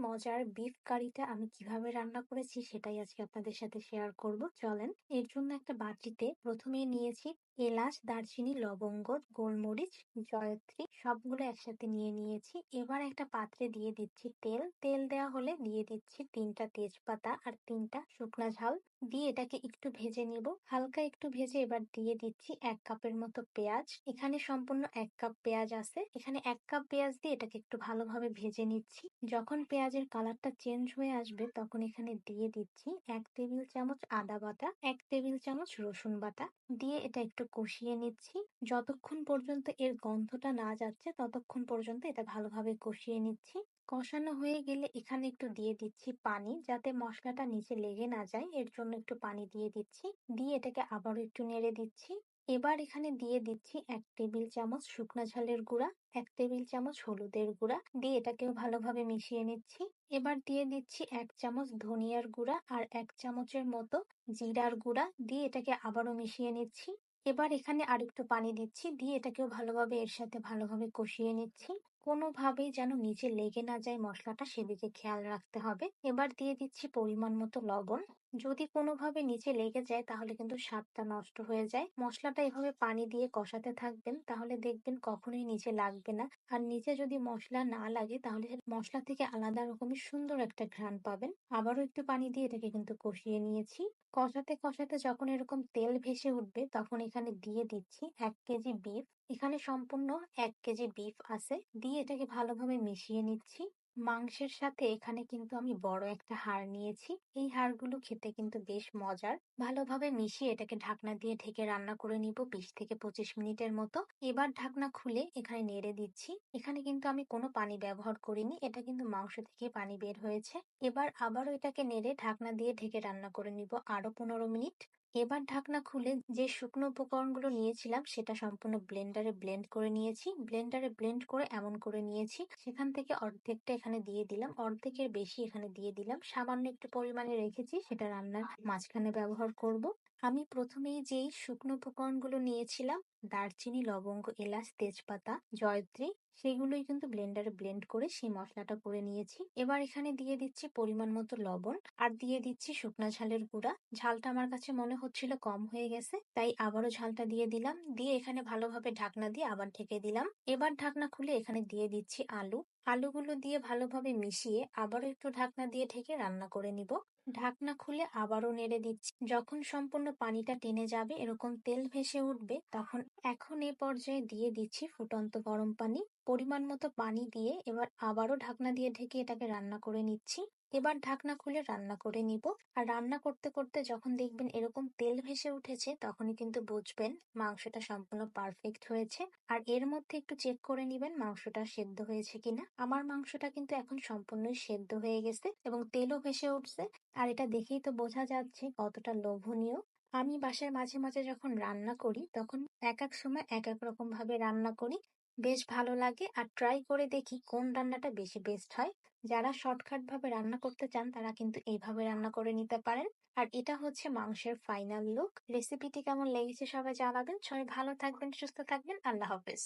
মজার বিফ কারিটা আমি কীভাবে রান্না করেছি সেটাই আজকে আপনাদের সাথে শেয়ার করব। চলেন, এর জন্য একটা বাটিতে প্রথমে নিয়েছি এলাচ, দারচিনি, লবঙ্গ, গোলমরিচ, জয়ত্রী, সবগুলো একসাথে নিয়ে নিয়েছি। এবার একটা পাত্রে দিয়ে দিচ্ছি তেল। তেল দেওয়া হলে দিয়ে দিচ্ছি তিনটা তেজপাতা আর তিনটা শুকনা ঝাল। দিয়ে এটাকে একটু ভেজে নিব। হালকা একটু ভেজে এবার দিয়ে দিচ্ছি এক কাপের মতো পেঁয়াজ। এখানে সম্পূর্ণ এক কাপ পেঁয়াজ আছে। এখানে এক কাপ পেঁয়াজ দিয়ে এটাকে একটু ভালোভাবে ভেজে নিচ্ছি। যখন পেঁয়াজের কালারটা চেঞ্জ হয়ে আসবে, তখন এখানে দিয়ে দিচ্ছি এক টেবিল চামচ আদা বাটা, এক টেবিল চামচ রসুন বাটা। দিয়ে এটা একটু কষিয়ে নিচ্ছি। যতক্ষণ পর্যন্ত এর গন্ধটা না যাচ্ছে, ততক্ষণ পর্যন্ত এটা ভালোভাবে কষিয়ে নিচ্ছি। কষানো হয়ে গেলে এখানে একটু দিয়ে দিচ্ছি পানি, যাতে মশলাটা নিচে লেগে না যায়। এর জন্য একটু পানি দিয়ে দিচ্ছি। দিয়ে এটাকে আবারও একটু নেড়ে দিচ্ছি। এবার এখানে দিয়ে দিচ্ছি এক টেবিল চামচ শুকনা ঝালের গুঁড়া, এক টেবিল চামচ হলুদের গুঁড়া। দিয়ে এটাকেও ভালোভাবে মিশিয়ে নিচ্ছি। এবার দিয়ে দিচ্ছি এক চামচ ধনিয়ার গুঁড়া আর এক চামচের মতো জিরার গুঁড়া। দিয়ে এটাকে আবারও মিশিয়ে নিচ্ছি। এবার এখানে আরেকটু পানি দিচ্ছি। দিয়ে এটাকেও ভালোভাবে এর সাথে ভালোভাবে কষিয়ে নিচ্ছি। কোনোভাবেই যেন নিচে লেগে না যায় মশলাটা, সেদিকে খেয়াল রাখতে হবে। এবার দিয়ে দিচ্ছি পরিমাণ মতো লবণ। যদি কোনোভাবে নিচে লেগে যায়, তাহলে কিন্তু স্বাদটা নষ্ট হয়ে যায়। মশলাটা এভাবে পানি দিয়ে কষাতে থাকবেন, তাহলে দেখবেন কখনোই নিচে লাগবে না। আর নিচে যদি মশলা না লাগে, তাহলে মশলা থেকে আলাদা রকমের সুন্দর একটা ঘ্রাণ পাবেন। আবারও একটু পানি দিয়ে এটাকে কিন্তু কষিয়ে নিয়েছি। কষাতে কষাতে যখন এরকম তেল ভেসে উঠবে, তখন এখানে দিয়ে দিচ্ছি এক কেজি বিফ। এখানে সম্পূর্ণ এক কেজি বিফ আছে। দিয়ে এটাকে ভালোভাবে মিশিয়ে নিচ্ছি। মাংসের সাথে এখানে কিন্তু আমি বড় একটা হাড় নিয়েছি। এই হাড়গুলো খেতে কিন্তু বেশ মজার। ভালোভাবে মিশিয়ে এটাকে ঢাকনা দিয়ে ঢেকে রান্না করে নিব বিশ থেকে পঁচিশ মিনিটের মতো। এবার ঢাকনা খুলে এখানে নেড়ে দিচ্ছি। এখানে কিন্তু আমি কোনো পানি ব্যবহার করিনি। এটা কিন্তু মাংস থেকে পানি বের হয়েছে। এবার আবারও এটাকে নেড়ে ঢাকনা দিয়ে ঢেকে রান্না করে নিব আরও পনেরো মিনিট। এবার ঢাকনা খুলে যে শুকনো উপকরণগুলো নিয়েছিলাম, সেটা সম্পূর্ণ ব্লেন্ডারে ব্লেন্ড করে নিয়েছি। ব্লেন্ডারে ব্লেন্ড করে এমন করে নিয়েছি। সেখান থেকে অর্ধেকটা এখানে দিয়ে দিলাম। অর্ধেকের বেশি এখানে দিয়ে দিলাম। সামান্য একটু পরিমাণে রেখেছি, সেটা রান্নার মাঝখানে ব্যবহার করব। আমি প্রথমেই যেই শুকনো উপকরণগুলো নিয়েছিলাম, দারচিনি, লবঙ্গ, এলাচ, তেজপাতা, জয়ত্রী, সেগুলোই কিন্তু ব্লেন্ডারে ব্লেন্ড করে সেই মশলাটা করে নিয়েছি। এবার এখানে দিয়ে দিচ্ছি পরিমাণ মতো লবণ আর দিয়ে দিচ্ছি শুকনো ঝালের গুঁড়া। ঝালটা আমার কাছে মনে হচ্ছিল কম হয়ে গেছে, তাই আবারও ঝালটা দিয়ে দিলাম। দিয়ে এখানে ভালোভাবে ঢাকনা দিয়ে আবার ঢেকে দিলাম। এবার ঢাকনা খুলে এখানে দিয়ে দিচ্ছি আলু। আলুগুলো দিয়ে ভালোভাবে মিশিয়ে আবারও একটু ঢাকনা দিয়ে ঢেকে রান্না করে নিব। ঢাকনা খুলে আবারও নেড়ে দিচ্ছি। যখন সম্পূর্ণ পানিটা টেনে যাবে, এরকম তেল ভেসে উঠবে, তখন এখন এ পর্যায়ে দিয়ে দিচ্ছি ফুটন্ত গরম পানি। পরিমাণ মতো পানি দিয়ে এবার আবারও ঢাকনা দিয়ে ঢেকে এটাকে রান্না করে নিচ্ছি। এবার ঢাকনা খুলে রান্না করে নিব। আর রান্না করতে করতে যখন দেখবেন এরকম তেল ভেসে উঠেছে, তখনই কিন্তু বুঝবেন মাংসটা সম্পূর্ণ পারফেক্ট হয়েছে। আর এর মধ্যে একটু চেক করে নিবেন মাংসটা সেদ্ধ হয়েছে কিনা। আমার মাংসটা কিন্তু এখন সম্পূর্ণই সেদ্ধ হয়ে গেছে এবং তেলও ভেসে উঠছে। আর এটা দেখেই তো বোঝা যাচ্ছে কতটা লোভনীয়। আমি বাসায় মাঝে মাঝে যখন রান্না করি, তখন এক এক সময় এক এক রকম ভাবে রান্না করি। বেশ ভালো লাগে। আর ট্রাই করে দেখি কোন রান্নাটা বেশি বেস্ট হয়। যারা শর্টকাট ভাবে রান্না করতে চান, তারা কিন্তু এইভাবে রান্না করে নিতে পারেন। আর এটা হচ্ছে মাংসের ফাইনাল লুক রেসিপিটি কেমন লেগেছে সবাই জানাবেন। সবাই ভালো থাকবেন, সুস্থ থাকবেন। আল্লাহ হাফেজ।